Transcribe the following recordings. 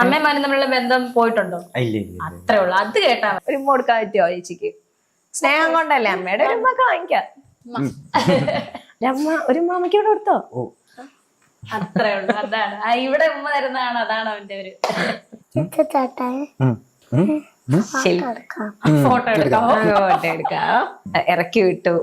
അമ്മയും മകനും തമ്മിലുള്ള ബന്ധം പോയിട്ടുണ്ടോ. അത്രേ ഉള്ളൂ. അത് കേട്ടാ. ഒരു കൊടുക്കാൻ പറ്റുമോ ചേച്ചിക്ക്? സ്നേഹം കൊണ്ടല്ലേ അമ്മയുടെ ഒരു ഉമ്മക്ക് വാങ്ങിക്കാം. ഒരു അമ്മ ഒരു ഉമ്മക്ക് ഇവിടെ കൊടുത്തോ? അത്രേ ഉള്ളൂ. അതാണ്. ആ, ഇവിടെ ഉമ്മ തരുന്നതാണ്. അതാണ് അവന്റെ ഒരു. ഫോട്ടോ എടുക്കാമോ ഫോട്ടോ എടുക്കാം. ഇറക്കി വിട്ടു.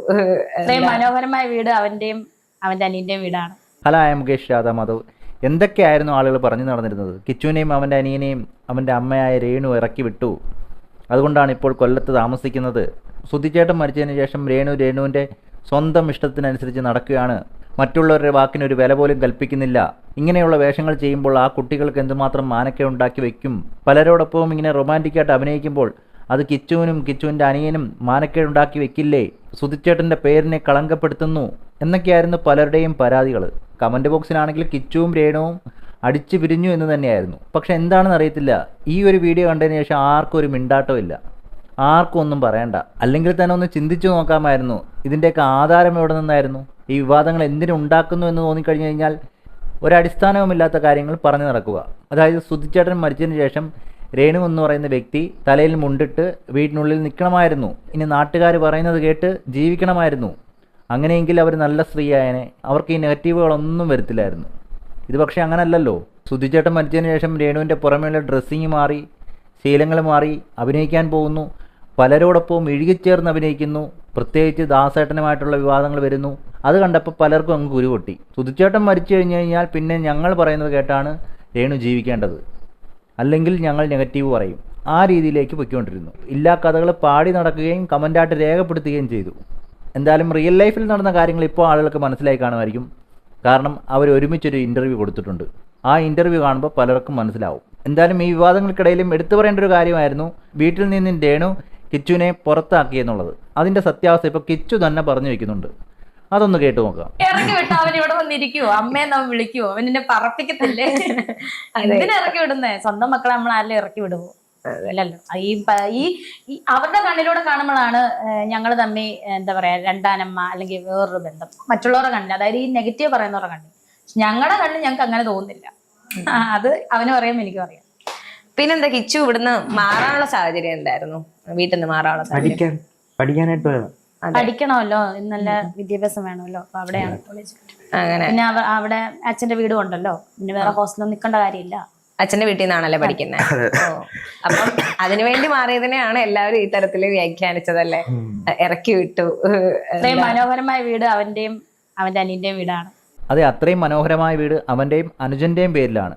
മനോഹരമായ വീട് അവന്റെയും അവന്റെ അനിയന്റെയും വീടാണ്. Hello I am Mukesh Radha Madhav എന്തൊക്കെയായിരുന്നു ആളുകൾ പറഞ്ഞു നടന്നിരുന്നത്? കിച്ചുവിനെയും അവന്റെ അനിയനെയും അവന്റെ അമ്മയായ രേണു ഇറക്കി വിട്ടു. അതുകൊണ്ടാണ് ഇപ്പോൾ കൊല്ലത്ത് താമസിക്കുന്നത്. സുധിച്ചേട്ടൻ മരിച്ചതിന് ശേഷം രേണു രേണുവിന്റെ സ്വന്തം ഇഷ്ടത്തിനനുസരിച്ച് നടക്കുകയാണ്. മറ്റുള്ളവരുടെ വാക്കിനൊരു വില പോലും കൽപ്പിക്കുന്നില്ല. ഇങ്ങനെയുള്ള വേഷങ്ങൾ ചെയ്യുമ്പോൾ ആ കുട്ടികൾക്ക് എന്തുമാത്രം മാനക്ക ഉണ്ടാക്കി വയ്ക്കും? പലരോടൊപ്പവും ഇങ്ങനെ റൊമാന്റിക്കായിട്ട് അഭിനയിക്കുമ്പോൾ അത് കിച്ചുവിനും കിച്ചുവിന്റെ അനിയനും മാനക്കേടുണ്ടാക്കി വെക്കില്ലേ സുധിച്ചേട്ടന്റെ പേരിനെ കളങ്കപ്പെടുത്തുന്നു. എന്നൊക്കെയായിരുന്നു പലരുടെയും പരാതികൾ കമന്റ് ബോക്സിലാണെങ്കിൽ കിച്ചുവും രേണുവും അടിച്ച് പിരിഞ്ഞു എന്ന് തന്നെയായിരുന്നു. പക്ഷെ എന്താണെന്ന് അറിയത്തില്ല. ഈ ഒരു വീഡിയോ കണ്ടതിന് ശേഷം ആർക്കും ഒരു മിണ്ടാട്ടവും ഇല്ല. ആർക്കും ഒന്നും പറയണ്ട. അല്ലെങ്കിൽ തന്നെ ഒന്ന് ചിന്തിച്ചു നോക്കാമായിരുന്നു. ഇതിന്റെയൊക്കെ ആധാരം എവിടെ നിന്നായിരുന്നു? ഈ വിവാദങ്ങൾ എന്തിനുണ്ടാക്കുന്നു എന്ന് തോന്നിക്കഴിഞ്ഞു കഴിഞ്ഞാൽ ഒരടിസ്ഥാനവുമില്ലാത്ത കാര്യങ്ങൾ പറഞ്ഞു നടക്കുക. അതായത് സുധിച്ചേട്ടൻ മരിച്ചതിന് ശേഷം രേണു എന്ന് പറയുന്ന വ്യക്തി തലയിൽ മുണ്ടിട്ട് വീടിനുള്ളിൽ നിൽക്കണമായിരുന്നു. ഇനി നാട്ടുകാർ പറയുന്നത് കേട്ട് ജീവിക്കണമായിരുന്നു. അങ്ങനെയെങ്കിൽ അവർ നല്ല സ്ത്രീയായനെ. അവർക്ക് ഈ നെഗറ്റീവുകളൊന്നും വരത്തില്ലായിരുന്നു. ഇത് പക്ഷേ അങ്ങനല്ലല്ലോ. സുധിച്ചേട്ടൻ മരിച്ചതിന് ശേഷം രേണുവിന്റെ പുറമേയുള്ള ഡ്രസ്സിങ് മാറി ശീലങ്ങൾ മാറി അഭിനയിക്കാൻ പോകുന്നു. പലരോടൊപ്പവും ഇഴുകിച്ചേർന്ന് അഭിനയിക്കുന്നു. പ്രത്യേകിച്ച് ദാസേട്ടനുമായിട്ടുള്ള വിവാദങ്ങൾ വരുന്നു. അത് കണ്ടപ്പോൾ പലർക്കും അങ്ങ് കുരുപൊട്ടി. സുധിച്ചേട്ടൻ മരിച്ചു കഴിഞ്ഞു കഴിഞ്ഞാൽ പിന്നെ ഞങ്ങൾ പറയുന്നത് കേട്ടാണ് രേണു ജീവിക്കേണ്ടത്. അല്ലെങ്കിൽ ഞങ്ങൾ നെഗറ്റീവ് പറയും. ആ രീതിയിലേക്ക് പൊയ്ക്കൊണ്ടിരുന്നു. ഇല്ലാ കഥകൾ പാടി നടക്കുകയും കമന്റായിട്ട് രേഖപ്പെടുത്തുകയും ചെയ്തു. എന്തായാലും റിയൽ ലൈഫിൽ നടന്ന കാര്യങ്ങൾ ഇപ്പോൾ ആളുകൾക്ക് മനസ്സിലായി കാണുമായിരിക്കും. കാരണം അവർ ഒരുമിച്ചൊരു ഇന്റർവ്യൂ കൊടുത്തിട്ടുണ്ട്. ആ ഇന്റർവ്യൂ കാണുമ്പോൾ പലർക്കും മനസ്സിലാവും. എന്തായാലും ഈ വിവാദങ്ങൾക്കിടയിലും എടുത്തു പറയേണ്ട ഒരു കാര്യമായിരുന്നു വീട്ടിൽ നിന്നും രേണു കിച്ചുവിനെ പുറത്താക്കിയെന്നുള്ളത് അതിന്റെ സത്യാവസ്ഥ ഇപ്പോൾ കിച്ചു തന്നെ പറഞ്ഞു വയ്ക്കുന്നുണ്ട് അതൊന്ന് കേട്ടു നോക്കാം. ഇറക്കി വിട്ട അവൻ ഇവിടെ വന്നിരിക്കുവോ? അമ്മയെ നമ്മൾ വിളിക്കുവോ? അവൻ എന്നെ പറപ്പിക്കത്തില്ലേ? എന്തിനാ ഇറക്കി വിടുന്നേ? സ്വന്തം മക്കളെ നമ്മൾ ആരെങ്കിലും ഇറക്കി വിടുവോ? ഇല്ലല്ലോ. ഈ ഈ ഈ അവരുടെ കണ്ണിലൂടെ കാണുമ്പോഴാണ് ഞങ്ങൾ തമ്മിൽ എന്താ പറയാ രണ്ടാനമ്മ അല്ലെങ്കിൽ വേറൊരു ബന്ധം. മറ്റുള്ളവരുടെ കണ്ണിൽ അതായത് ഈ നെഗറ്റീവ് പറയുന്നവരുടെ കണ്ണിൽ ഞങ്ങളുടെ കണ്ണിൽ ഞങ്ങൾക്ക് അങ്ങനെ തോന്നുന്നില്ല. അത് അവനും അറിയാം എനിക്കും അറിയാം. പിന്നെന്താ കിച്ചു ഇവിടുന്ന് മാറാനുള്ള സാഹചര്യം എന്തായിരുന്നു? വീട്ടിൽ നിന്ന് മാറാനുള്ള സാഹചര്യം? പഠിക്കാനായിട്ട് പോയതാ. പഠിക്കണമല്ലോ നല്ല വിദ്യാഭ്യാസം വേണമല്ലോ അപ്പൊ അവിടെയാണ് കോളേജ് അങ്ങനെ. പിന്നെ അവ- അവിടെ അച്ഛന്റെ വീടും ഉണ്ടല്ലോ. പിന്നെ വേറെ ഹോസ്റ്റലിൽ നിൽക്കേണ്ട കാര്യമില്ല. അച്ഛന്റെ വീട്ടിൽ നിന്നാണല്ലേ പഠിക്കുന്നത് അപ്പം അതിനുവേണ്ടി മാറിയതിനെയാണ് എല്ലാവരും ഈ തരത്തിൽ വ്യാഖ്യാനിച്ചതല്ലേ? ഇറക്കി വിട്ടു. ഇത്രയും മനോഹരമായ വീട് അവന്റെയും അവന്റെ അനിയന്റെയും വീടാണ്. അതെ അത്രയും മനോഹരമായ വീട് അവന്റെയും അനുജന്റെയും പേരിലാണ്.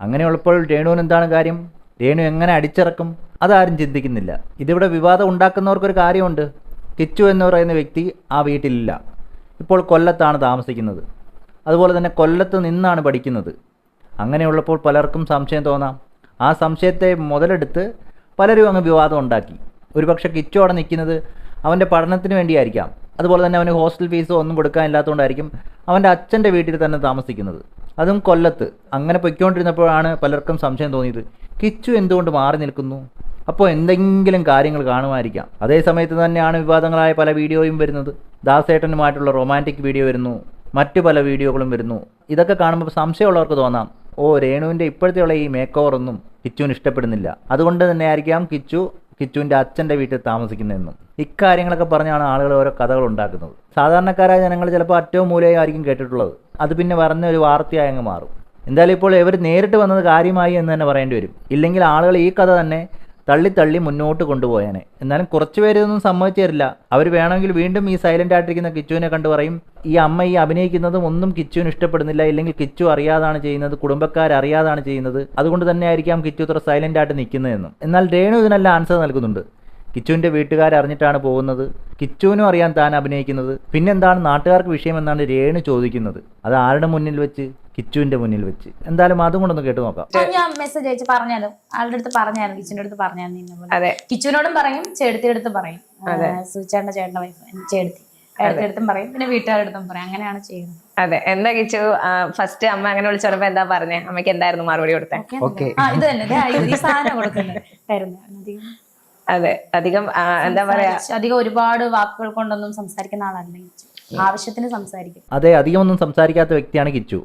അങ്ങനെയുള്ളപ്പോൾ രേണുവിന് എന്താണ് കാര്യം? രേണു എങ്ങനെ അടിച്ചിറക്കും? അതാരും ചിന്തിക്കുന്നില്ല. ഇതിവിടെ വിവാദം ഉണ്ടാക്കുന്നവർക്കൊരു കാര്യമുണ്ട്. കിച്ചു എന്ന് പറയുന്ന വ്യക്തി ആ വീട്ടിലില്ല. ഇപ്പോൾ കൊല്ലത്താണ് താമസിക്കുന്നത്. അതുപോലെ തന്നെ കൊല്ലത്ത് നിന്നാണ് പഠിക്കുന്നത്. അങ്ങനെയുള്ളപ്പോൾ പലർക്കും സംശയം തോന്നാം. ആ സംശയത്തെ മുതലെടുത്ത് പലരും അങ്ങ് വിവാദം ഉണ്ടാക്കി. ഒരുപക്ഷെ കിച്ചു അവിടെ നിൽക്കുന്നത് അവന്റെ പഠനത്തിന് വേണ്ടിയായിരിക്കാം. അതുപോലെ തന്നെ അവന് ഹോസ്റ്റൽ ഫീസോ ഒന്നും കൊടുക്കാനില്ലാത്തതുകൊണ്ടായിരിക്കും അവന്റെ അച്ഛന്റെ വീട്ടിൽ തന്നെ താമസിക്കുന്നത്. അതും കൊല്ലത്ത്. അങ്ങനെ പൊയ്ക്കൊണ്ടിരുന്നപ്പോഴാണ് പലർക്കും സംശയം തോന്നിയത്. കിച്ചു എന്തുകൊണ്ട് മാറി നിൽക്കുന്നു? അപ്പോൾ എന്തെങ്കിലും കാര്യങ്ങൾ കാണുമായിരിക്കാം. അതേ സമയത്ത് തന്നെയാണ് വിവാദങ്ങളായ പല വീഡിയോയും വരുന്നത്. ദാസേട്ടനുമായിട്ടുള്ള റൊമാന്റിക് വീഡിയോ വരുന്നു. മറ്റു പല വീഡിയോകളും വരുന്നു. ഇതൊക്കെ കാണുമ്പോൾ സംശയമുള്ളവർക്ക് തോന്നാം. ഓ രേണുവിന്റെ ഇപ്പോഴത്തെയുള്ള ഈ മേക്ക് ഓവർ ഒന്നും കിച്ചുവിന് ഇഷ്ടപ്പെടുന്നില്ല. അതുകൊണ്ട് തന്നെ ആയിരിക്കാം കിച്ചു കിച്ചുവിന്റെ അച്ഛന്റെ വീട്ടിൽ താമസിക്കുന്നതെന്നും. ഇക്കാര്യങ്ങളൊക്കെ പറഞ്ഞാണ് ആളുകൾ ഓരോ കഥകൾ ഉണ്ടാക്കുന്നത്. സാധാരണക്കാരായ ജനങ്ങൾ ചിലപ്പോൾ അറ്റവും മൂലയായിരിക്കും കേട്ടിട്ടുള്ളത്. അത് പിന്നെ പറഞ്ഞ ഒരു വാർത്തയായി അങ്ങ് മാറും. എന്തായാലും ഇപ്പോൾ ഇവർ നേരിട്ട് വന്നത് കാര്യമായി എന്ന് തന്നെ പറയേണ്ടി വരും. ഇല്ലെങ്കിൽ ആളുകൾ ഈ കഥ തന്നെ തള്ളി തള്ളി മുന്നോട്ട് കൊണ്ടുപോയേനെ. എന്നാലും കുറച്ച് പേര് ഇതൊന്നും സമ്മതിച്ചു തരില്ല അവർ വേണമെങ്കിൽ വീണ്ടും ഈ സൈലന്റ് ആയിട്ടിരിക്കുന്ന കിച്ചുവിനെ കണ്ടു പറയും ഈ അമ്മ ഈ അഭിനയിക്കുന്നതും ഒന്നും കിച്ചുവിന് ഇഷ്ടപ്പെടുന്നില്ല. ഇല്ലെങ്കിൽ കിച്ചു അറിയാതാണ് ചെയ്യുന്നത് കുടുംബക്കാർ അറിയാതാണ് ചെയ്യുന്നത്. അതുകൊണ്ട് തന്നെ ആയിരിക്കാം കിച്ചു ഇത്ര സൈലന്റ് ആയിട്ട് നിൽക്കുന്നതെന്നും. എന്നാൽ രേണു ഇതിനല്ല ആൻസർ നൽകുന്നുണ്ട്. കിച്ചുവിന്റെ വീട്ടുകാർ അറിഞ്ഞിട്ടാണ് പോകുന്നത്. കിച്ചുവിനും അറിയാൻ താൻ അഭിനയിക്കുന്നത്. പിന്നെന്താണ് നാട്ടുകാർക്ക് വിഷയമെന്നാണ് രേണു ചോദിക്കുന്നത്. അത് ആരുടെ മുന്നിൽ വെച്ച്? കിച്ചുവിന്റെ മുന്നിൽ വെച്ച്. എന്തായാലും അതും കൊണ്ടൊന്ന് കേട്ട് നോക്കാം. ഞാൻ മെസ്സേജ് അയച്ച് പറഞ്ഞാലും? ആളുടെ അടുത്ത് പറഞ്ഞാലും? കിച്ചുവിന്റെ അടുത്ത് പറഞ്ഞാലും അതെ. കിച്ചുവിനോടും പറയും ചേടത്തിയുടെ അടുത്ത് പറയും. സുചേട്ടന്റെ ചേട്ടന്റെ വൈഫ് ചേടത്തി ചേടത്തി അടുത്തും പറയും പിന്നെ വീട്ടുകാരടുത്തും പറയും. അങ്ങനെയാണ് ചെയ്യുന്നത്. അതെ. എന്താ കിച്ചു? ഫസ്റ്റ് അമ്മ അങ്ങനെ വിളിച്ചപ്പോ എന്താ പറഞ്ഞേ? അമ്മയ്ക്ക് എന്തായിരുന്നു മറുപടി കൊടുത്തേ? ഓക്കെ ആ ഇത് തന്നെ ദേ, ഈ സാധനം കൊടുക്കുന്നത് അതെ. അധികം എന്താ പറയാ? അധികം ഒരുപാട് വാക്കുകൾ കൊണ്ടൊന്നും സംസാരിക്കുന്ന ആളല്ല കിച്ചു. ആവശ്യത്തിന് സംസാരിക്കും. അതെ അധികം ഒന്നും സംസാരിക്കാത്ത വ്യക്തിയാണ് കിച്ചു.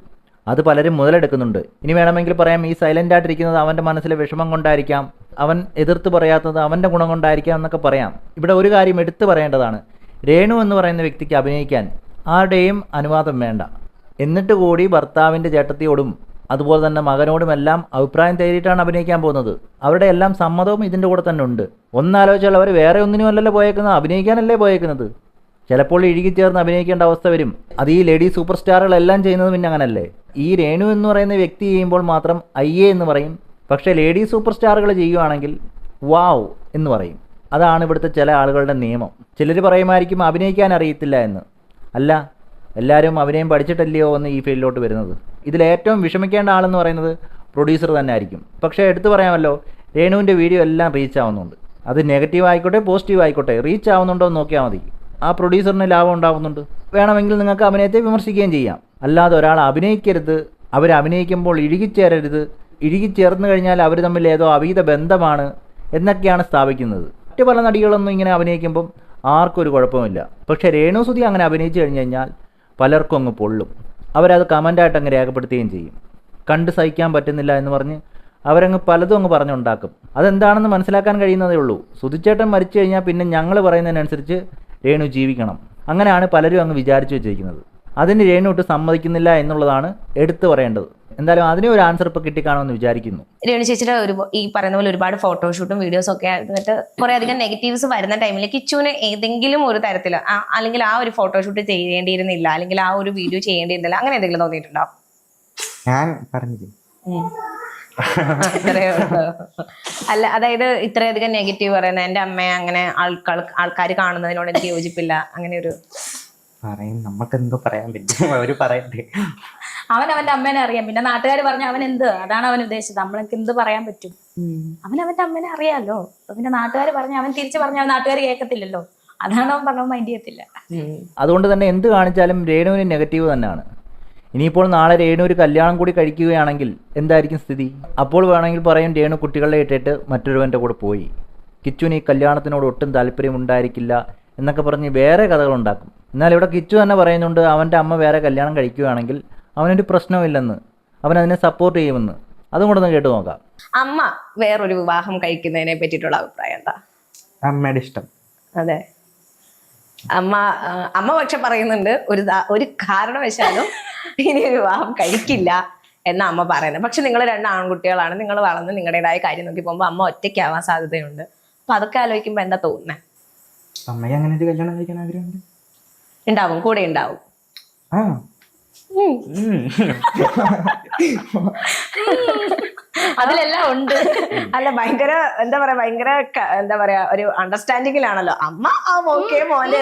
അത് പലരും മുതലെടുക്കുന്നുണ്ട്. ഇനി വേണമെങ്കിൽ പറയാം ഈ സൈലന്റ് ആയിട്ടിരിക്കുന്നത് അവന്റെ മനസ്സിലെ വിഷമം കൊണ്ടായിരിക്കാം അവൻ എതിർത്ത് പറയാത്തത് അവന്റെ ഗുണം കൊണ്ടായിരിക്കാം എന്നൊക്കെ പറയാം. ഇവിടെ ഒരു കാര്യം എടുത്തു പറയേണ്ടതാണ്. രേണു എന്ന് പറയുന്ന വ്യക്തിക്ക് അഭിനയിക്കാൻ ആരുടെയും അനുവാദം വേണ്ട. എന്നിട്ട് കൂടി ഭർത്താവിന്റെ ചേട്ടത്തിയോടും അതുപോലെ തന്നെ മകനോടുമെല്ലാം അഭിപ്രായം തേടിയിട്ടാണ് അഭിനയിക്കാൻ പോകുന്നത്. അവരുടെ എല്ലാം സമ്മതവും ഇതിന്റെ കൂടെ തന്നെ ഉണ്ട്. ഒന്നാലോചിച്ചാൽ അവർ വേറെ ഒന്നിനും അല്ലല്ലോ പോയേക്കുന്നത്. അഭിനയിക്കാനല്ലേ പോയേക്കുന്നത്. ചിലപ്പോൾ ഇഴുകിച്ചേർന്ന് അഭിനയിക്കേണ്ട അവസ്ഥ വരും. അത് ഈ ലേഡി സൂപ്പർ സ്റ്റാറുകളെല്ലാം ചെയ്യുന്നത് പിന്നെ അങ്ങനല്ലേ? ഈ രേണു എന്ന് പറയുന്ന വ്യക്തി ചെയ്യുമ്പോൾ മാത്രം അയ്യേ എന്ന് പറയും. പക്ഷേ ലേഡി സൂപ്പർ സ്റ്റാറുകൾ ചെയ്യുവാണെങ്കിൽ വാവ് എന്ന് പറയും. അതാണ് ഇവിടുത്തെ ചില ആളുകളുടെ നിയമം. ചിലർ പറയുമായിരിക്കും അഭിനയിക്കാൻ അറിയത്തില്ല എന്ന്. അല്ല എല്ലാവരും അഭിനയം പഠിച്ചിട്ടല്ലയോ എന്ന് ഈ ഫീൽഡിലോട്ട് വരുന്നത്. ഇതിൽ ഏറ്റവും വിഷമിക്കേണ്ട ആളെന്ന് പറയുന്നത് പ്രൊഡ്യൂസർ തന്നെ ആയിരിക്കും. പക്ഷേ എടുത്തു പറയാമല്ലോ രേണുവിന്റെ വീഡിയോ എല്ലാം റീച്ച് ആവുന്നുണ്ട്. അത് നെഗറ്റീവ് ആയിക്കോട്ടെ പോസിറ്റീവ് ആയിക്കോട്ടെ റീച്ച് ആവുന്നുണ്ടോ എന്ന് നോക്കിയാൽ മതി. ആ പ്രൊഡ്യൂസറിന് ലാഭം ഉണ്ടാകുന്നുണ്ട് വേണമെങ്കിൽ നിങ്ങൾക്ക് അഭിനയത്തെ വിമർശിക്കുകയും ചെയ്യാം. അല്ലാതെ ഒരാൾ അഭിനയിക്കരുത് അവർ അഭിനയിക്കുമ്പോൾ ഇഴുകിച്ചേരരുത് ഇഴുകിച്ചേർന്ന് കഴിഞ്ഞാൽ അവർ തമ്മിൽ ഏതോ അവിഹിത ബന്ധമാണ് എന്നൊക്കെയാണ് സ്ഥാപിക്കുന്നത്. മറ്റു പല നടികളൊന്നും ഇങ്ങനെ അഭിനയിക്കുമ്പം ആർക്കൊരു കുഴപ്പമില്ല. പക്ഷേ രേണുസുതി അങ്ങനെ അഭിനയിച്ചു കഴിഞ്ഞു കഴിഞ്ഞാൽ പലർക്കും അങ്ങ് പൊള്ളും. അവരത് കമന്റായിട്ട് അങ്ങ് രേഖപ്പെടുത്തുകയും ചെയ്യും. കണ്ട് സഹിക്കാൻ പറ്റുന്നില്ല എന്ന് പറഞ്ഞ് അവരങ്ങ് പലതും അങ്ങ് പറഞ്ഞുണ്ടാക്കും. അതെന്താണെന്ന് മനസ്സിലാക്കാൻ കഴിയുന്നതേ ഉള്ളൂ. സുതിച്ചേട്ടൻ മരിച്ചു കഴിഞ്ഞാൽ പിന്നെ ഞങ്ങൾ പറയുന്നതിനനുസരിച്ച് രേണു ജീവിക്കണം. അങ്ങനെയാണ് പലരും അങ്ങ് വിചാരിച്ചു വെച്ചിരിക്കുന്നത്. അതിന് രേണു ഒട്ട് സമ്മതിക്കുന്നില്ല എന്നുള്ളതാണ് എടുത്തു പറയേണ്ടത്. എന്തായാലും അതിനെ ഒരു ആൻസർ ഇപ്പോൾ കിട്ടിക്കാണോന്ന് വിചാരിക്കുന്നു. രേണു ചേച്ചിയുടെ ഒരു ഈ പറയുന്ന പോലെ ഒരുപാട് ഫോട്ടോഷൂട്ടും വീഡിയോസും ഒക്കെ ആയിട്ട് കുറെ അധികം നെഗറ്റീവ്സ് വരുന്ന ടൈമിൽ കിച്ചുവിന് ഏതെങ്കിലും ഒരു തരത്തിൽ അല്ലെങ്കിൽ ആ ഒരു ഫോട്ടോഷൂട്ട് ചെയ്യേണ്ടിയിരുന്നില്ല അല്ലെങ്കിൽ ആ ഒരു വീഡിയോ ചെയ്യേണ്ടിയിരുന്നില്ല അങ്ങനെ എന്തെങ്കിലും തോന്നിയിട്ടുണ്ടോ? ഞാൻ പറഞ്ഞില്ലേ. അല്ല അതായത് ഇത്രയധികം നെഗറ്റീവ് പറയുന്നത് എന്റെ അമ്മയെ അങ്ങനെ ആൾക്കാർ ആൾക്കാർ കാണുന്നതിനോട് എനിക്ക് യോജിപ്പില്ല. അങ്ങനെ ഒരു പറയും. നമുക്ക് എന്തോ പറയാൻ പറ്റും? അവർ പറയട്ടെ. അവൻ അവന്റെ അമ്മേനെ അറിയാം. പിന്നെ നാട്ടുകാർ പറഞ്ഞ അവൻ എന്ത്? അതാണ് അവൻ ഉദ്ദേശിച്ചത്. നമ്മൾക്ക് എന്ത് പറയാൻ പറ്റും? അവൻ അവന്റെ അമ്മേനെ അറിയാലോ. പിന്നെ നാട്ടുകാർ പറഞ്ഞ അവൻ തിരിച്ചു പറഞ്ഞ അവൻ നാട്ടുകാർ കേൾക്കത്തില്ലല്ലോ. അതാണ് അവൻ പറഞ്ഞ മൈൻഡ് ചെയ്യത്തില്ല. അതുകൊണ്ട് തന്നെ എന്ത് കാണിച്ചാലും രേണുവിന് നെഗറ്റീവ് തന്നെയാണ്. ഇനിയിപ്പോൾ നാളെ രേണു ഒരു കല്യാണം കൂടി കഴിക്കുകയാണെങ്കിൽ എന്തായിരിക്കും സ്ഥിതി? അപ്പോൾ വേണമെങ്കിൽ പറയും രേണു കുട്ടികളെ ഇട്ടിട്ട് മറ്റൊരുവന്റെ കൂടെ പോയി. കിച്ചുവിന് ഈ കല്യാണത്തിനോട് ഒട്ടും താല്പര്യം ഉണ്ടായിരിക്കില്ല എന്നൊക്കെ പറഞ്ഞ് വേറെ കഥകളുണ്ടാക്കും എന്നാൽ ഇവിടെ കിച്ചു തന്നെ പറയുന്നുണ്ട് അവന്റെ അമ്മ വേറെ കല്യാണം കഴിക്കുകയാണെങ്കിൽ അവനൊരു പ്രശ്നമില്ലെന്ന് അവൻ അതിനെ സപ്പോർട്ട് ചെയ്യുമെന്ന്. അതും കൂടെ ഒന്ന് കേട്ട് നോക്കാം. അമ്മ വേറൊരു വിവാഹം കഴിക്കുന്നതിനെ പറ്റിയിട്ടുള്ള അഭിപ്രായം എന്താ? അമ്മയുടെ ഇഷ്ടം. അതെ. അമ്മ അമ്മ പക്ഷെ പറയുന്നുണ്ട് ഒരു ഒരു കാരണവശാലും ഇനി ഒരു വിവാഹം കഴിക്കില്ല എന്ന അമ്മ പറയുന്നത്. പക്ഷെ നിങ്ങൾ രണ്ട് ആൺകുട്ടികളാണ് നിങ്ങൾ വളർന്ന് നിങ്ങളുടേതായ കാര്യം നോക്കി പോകുമ്പോൾ അമ്മ ഒറ്റയ്ക്കാവാൻ സാധ്യതയുണ്ട്. അപ്പൊ അതൊക്കെ ആലോചിക്കുമ്പോ എന്താ തോന്നുന്നത് അമ്മയ്ക്ക് അങ്ങനെ ഒരു കല്യാണം കഴിക്കാൻ ആഗ്രഹമുണ്ട്. ഉണ്ടാവും കൂടെ ഉണ്ടാവും. ആ. അതിലെല്ലാം ഉണ്ട്. അല്ല ഭയങ്കര എന്താ പറയാ ഭയങ്കര എന്താ പറയാ ഒരു അണ്ടർസ്റ്റാൻഡിങ്ങിലാണല്ലോ അമ്മ ആ ഓക്കെ മോനെ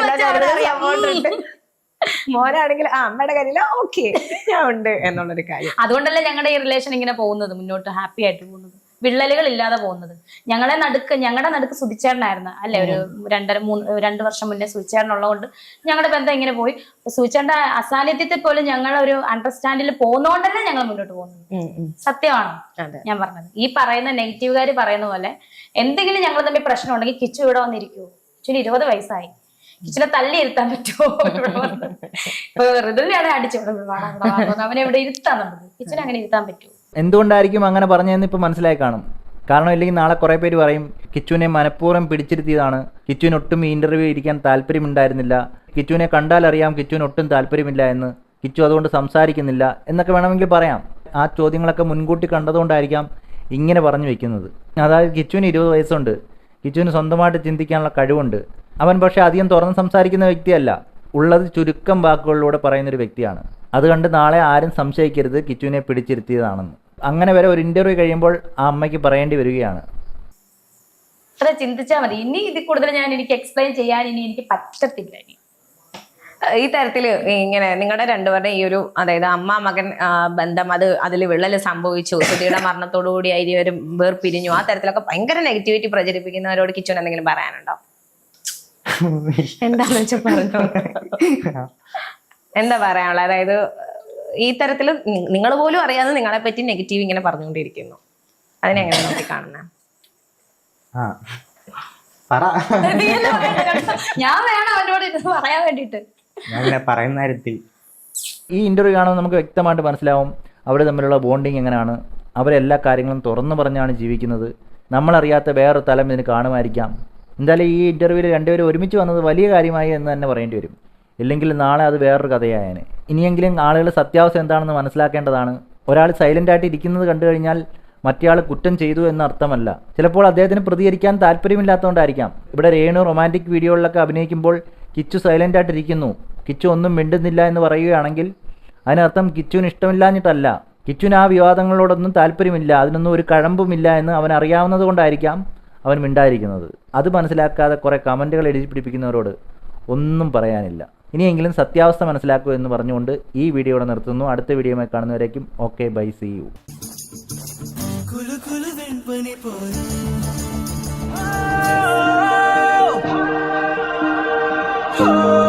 മോനാണെങ്കിൽ ആ അമ്മയുടെ കാര്യമില്ല ഓക്കെ ഞാൻ ഉണ്ട് എന്നുള്ളൊരു കാര്യം. അതുകൊണ്ടല്ലേ ഞങ്ങളുടെ ഈ റിലേഷൻ ഇങ്ങനെ പോകുന്നത് മുന്നോട്ട് ഹാപ്പി ആയിട്ട് പോകുന്നത്. വിള്ളലുകൾ ഇല്ലാതെ പോകുന്നത്. ഞങ്ങളെ നടുക്ക് ഞങ്ങളുടെ നടുക്ക് സുധിച്ചേട്ടനായിരുന്നു. അല്ലെ? ഒരു രണ്ടര മൂന്ന് രണ്ട് വർഷം മുന്നേ സുതിച്ചേട്ടനുള്ളതുകൊണ്ട് ഞങ്ങളുടെ ബന്ധം ഇങ്ങനെ പോയി. സുതിച്ചേട്ടന്റെ അസാന്നിധ്യത്തിൽ പോലും ഞങ്ങൾ ഒരു അണ്ടർസ്റ്റാൻഡിൽ പോകുന്നോണ്ടല്ലേ ഞങ്ങൾ മുന്നോട്ട് പോകുന്നത്. സത്യമാണോ? ഞാൻ പറഞ്ഞത്. ഈ പറയുന്ന നെഗറ്റീവുകാർ പറയുന്ന പോലെ എന്തെങ്കിലും ഞങ്ങൾ തമ്മിൽ പ്രശ്നം ഉണ്ടെങ്കിൽ കിച്ചു ഇവിടെ വന്നിരിക്കുവോ കിച്ചുവിന് ഇരുപത് വയസ്സായി. കിച്ചുനെ തല്ലി ഇരുത്താൻ പറ്റുമോ? ഇപ്പൊ ഋതുവിനെയാണ് അടിച്ചു അവനെ ഇവിടെ ഇരുത്താൻ നമുക്ക്. കിച്ചുനെ അങ്ങനെ ഇരുത്താൻ പറ്റുമോ? എന്തുകൊണ്ടായിരിക്കും അങ്ങനെ പറഞ്ഞതെന്ന് ഇപ്പോൾ മനസ്സിലായി കാണും. കാരണം ഇല്ലെങ്കിൽ നാളെ കുറേ പേര് പറയും കിച്ചുവിനെ മനഃപൂർവം പിടിച്ചിരുത്തിയതാണ്. കിച്ചുവിന് ഒട്ടും ഈ ഇന്റർവ്യൂ ഇരിക്കാൻ താല്പര്യമുണ്ടായിരുന്നില്ല. കിച്ചുവിനെ കണ്ടാൽ അറിയാം കിച്ചുവിന് ഒട്ടും താല്പര്യമില്ല എന്ന്. കിച്ചു അതുകൊണ്ട് സംസാരിക്കുന്നില്ല എന്നൊക്കെ വേണമെങ്കിൽ പറയാം. ആ ചോദ്യങ്ങളൊക്കെ മുൻകൂട്ടി കണ്ടതുകൊണ്ടായിരിക്കാം ഇങ്ങനെ പറഞ്ഞു വെക്കുന്നത്. അതായത് കിച്ചുവിന് ഇരുപത് വയസ്സുണ്ട്. കിച്ചുവിന് സ്വന്തമായിട്ട് ചിന്തിക്കാനുള്ള കഴിവുണ്ട്. അവൻ പക്ഷേ അധികം തുറന്ന് സംസാരിക്കുന്ന വ്യക്തിയല്ല. ഉള്ളത് ചുരുക്കം വാക്കുകളിലൂടെ പറയുന്നൊരു വ്യക്തിയാണ്. അത് കണ്ട് നാളെ ആരും സംശയിക്കരുത് കിച്ചുവിനെ പിടിച്ചിരുത്തിയതാണെന്ന്. അങ്ങനെ വരെ ഒരു ഇന്റർവ്യൂ കഴിയുമ്പോൾ ആ അമ്മയ്ക്ക് പറയേണ്ടി വരികയാണ്. അത്ര ചിന്തിച്ചാൽ മതി. ഇനി ഇത് കൂടുതൽ ഞാൻ എനിക്ക് എക്സ്പ്ലെയിൻ ചെയ്യാൻ ഇനി എനിക്ക് പറ്റത്തില്ല ഇനി. ഈ തരത്തിൽ ഇങ്ങനെ നിങ്ങളുടെ രണ്ടുപേരുടെ ഈ ഒരു അതായത് അമ്മ മകൻ ബന്ധം അത് അതിൽ വിള്ളൽ സംഭവിച്ചു. സുധിയുടെ മരണത്തോടുകൂടി ഇരുവരും വേർപിരിഞ്ഞു. ആ തരത്തിലൊക്കെ ഭയങ്കര നെഗറ്റിവിറ്റി പ്രചരിപ്പിക്കുന്നവരോട് കിച്ചുൻ എന്തെങ്കിലും പറയാനുണ്ടോ? എന്താണെന്ന് വെച്ചാൽ പറഞ്ഞു എന്താ പറയാനുള്ളത്? അതായത് ഈ തരത്തിൽ നിങ്ങൾ പോലും അറിയാതെ നിങ്ങളെ പറ്റി നെഗറ്റീവ് ഇങ്ങനെ പറഞ്ഞുകൊണ്ടിരിക്കുന്നു. അതിനെങ്ങനെ നോക്കി കാണുന്ന? ഞാൻ വേണം ഇത് പറയാൻ വേണ്ടിട്ട് ഞാൻ പിന്നെ പറയുന്ന കാര്യത്തിൽ ഈ ഇന്റർവ്യൂ കാണുമ്പോൾ നമുക്ക് വ്യക്തമായിട്ട് മനസ്സിലാവും അവർ തമ്മിലുള്ള ബോണ്ടിങ് എങ്ങനെയാണ്. അവരെല്ലാ കാര്യങ്ങളും തുറന്നു പറഞ്ഞാണ് ജീവിക്കുന്നത്. നമ്മളറിയാത്ത വേറൊരു തലം ഇതിന് കാണുമായിരിക്കാം. എന്തായാലും ഈ ഇന്റർവ്യൂവിൽ രണ്ടുപേരും ഒരുമിച്ച് വന്നത് വലിയ കാര്യമായി എന്ന് തന്നെ പറയേണ്ടി വരും. ഇല്ലെങ്കിൽ നാളെ അത് വേറൊരു കഥയായേനെ ഇനിയെങ്കിലും ആളുകൾ സത്യാവസ്ഥ എന്താണെന്ന് മനസ്സിലാക്കേണ്ടതാണ്. ഒരാൾ സൈലന്റായിട്ട് ഇരിക്കുന്നത് കണ്ടു കഴിഞ്ഞാൽ മറ്റേയാൾ കുറ്റം ചെയ്തു എന്ന അർത്ഥമല്ല. ചിലപ്പോൾ അദ്ദേഹത്തിന് പ്രതികരിക്കാൻ താല്പര്യമില്ലാത്തതുകൊണ്ടായിരിക്കാം. ഇവിടെ രേണു റൊമാന്റിക് വീഡിയോകളിലൊക്കെ അഭിനയിക്കുമ്പോൾ കിച്ചു സൈലന്റായിട്ടിരിക്കുന്നു കിച്ചു ഒന്നും മിണ്ടുന്നില്ല എന്ന് പറയുകയാണെങ്കിൽ അതിനർത്ഥം കിച്ചുവിന് ഇഷ്ടമില്ലാഞ്ഞിട്ടല്ല. കിച്ചുവിന് ആ വിവാദങ്ങളോടൊന്നും താല്പര്യമില്ല. അതിനൊന്നും ഒരു കഴമ്പുമില്ല എന്ന് അവൻ അറിയാവുന്നത് കൊണ്ടായിരിക്കാം അവൻ മിണ്ടായിരിക്കുന്നത് അത് മനസ്സിലാക്കാതെ കുറേ കമന്റുകൾ എഴുതി പിടിപ്പിക്കുന്നവരോട് ഒന്നും പറയാനില്ല. ഇനിയെങ്കിലും സത്യാവസ്ഥ മനസ്സിലാക്കൂ എന്ന് പറഞ്ഞുകൊണ്ട് ഈ വീഡിയോ ഇവിടെ നിർത്തുന്നു. അടുത്ത വീഡിയോയുമായി കാണുന്നവരേക്കും okay bye see you. Oh